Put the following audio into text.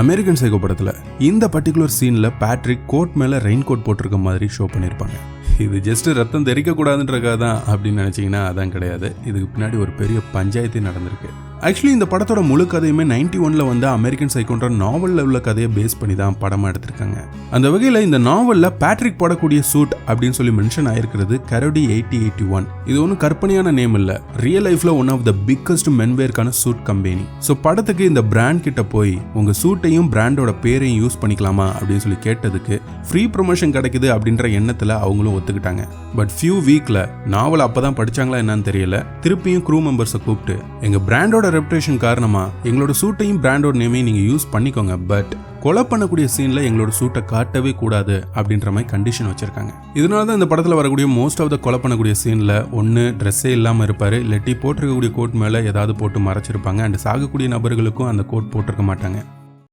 American psycho படத்தில் இந்த particular சீனில் பேட்ரிக் கோட் மேலே ரெயின் கோட் போட்டிருக்க மாதிரி ஷோ பண்ணியிருப்பாங்க. இது ஜஸ்ட் ரத்தம் தெரிக்கக்கூடாதுன்றக்காக தான் அப்படின்னு நினச்சிங்கன்னா அதான் கிடையாது. இதுக்கு பின்னாடி ஒரு பெரிய பஞ்சாயத்து நடந்திருக்கு. ஆக்சுவலி இந்த படத்தோட முழு கதையுமே நைன்டி ஒன்ல வந்து அமெரிக்கன் சைக்கோன்ற நாவலில் உள்ள கதையை பேஸ் பண்ணி தான் படமாக எடுத்திருக்காங்க. அந்த வகையில் இந்த நாவலில் பேட்ரிக் போடக்கூடிய சூட் அப்படின்னு சொல்லி மென்ஷன் ஆயிருக்கிறது கரோடி எயிட்டி எயிட்டி ஒன் இது ஒன்றும் கற்பனையான நேம் இல்லை. ரியல் லைஃப்ல ஒன் ஆஃப் த பிக்கஸ்ட் மென்வேர்க்கான சூட் கம்பெனி ஸோ படத்துக்கு இந்த பிராண்ட் கிட்ட போய் உங்க சூட்டையும் பிராண்டோட பேரையும் யூஸ் பண்ணிக்கலாமா அப்படின்னு சொல்லி கேட்டதுக்கு ஃப்ரீ ப்ரொமோஷன் கிடைக்குது அப்படின்ற எண்ணத்தில் அவங்களும் ஒத்துக்கிட்டாங்க. பட் ஃபியூ வீக்ல நாவல் அப்பதான் படிச்சாங்களா என்னன்னு தெரியல. திருப்பியும் க்ரூ மெம்பர்ஸை கூப்பிட்டு எங்க பிராண்டோட ரெப்புடேஷன் காரணமாக எங்களோட சூட்டையும் பிராண்டோட நேமையும் நீங்கள் யூஸ் பண்ணிக்கோங்க. பட் கொலை பண்ணக்கூடிய சீனில் எங்களோட சூட்டை காட்டவே கூடாது அப்படின்ற மாதிரி கண்டிஷன் வச்சுருக்காங்க. இதனால தான் இந்த படத்தில் வரக்கூடிய மோஸ்ட் ஆஃப் த கொலை பண்ணக்கூடிய சீனில் ஒன்று ட்ரெஸ்ஸே இல்லாமல் இருப்பார். இல்லாட்டி போட்டிருக்கக்கூடிய கோட் மேலே ஏதாவது போட்டு மறைச்சிருப்பாங்க. அண்ட் சாகக்கூடிய நபர்களுக்கும் அந்த கோட் போட்டிருக்க மாட்டாங்க.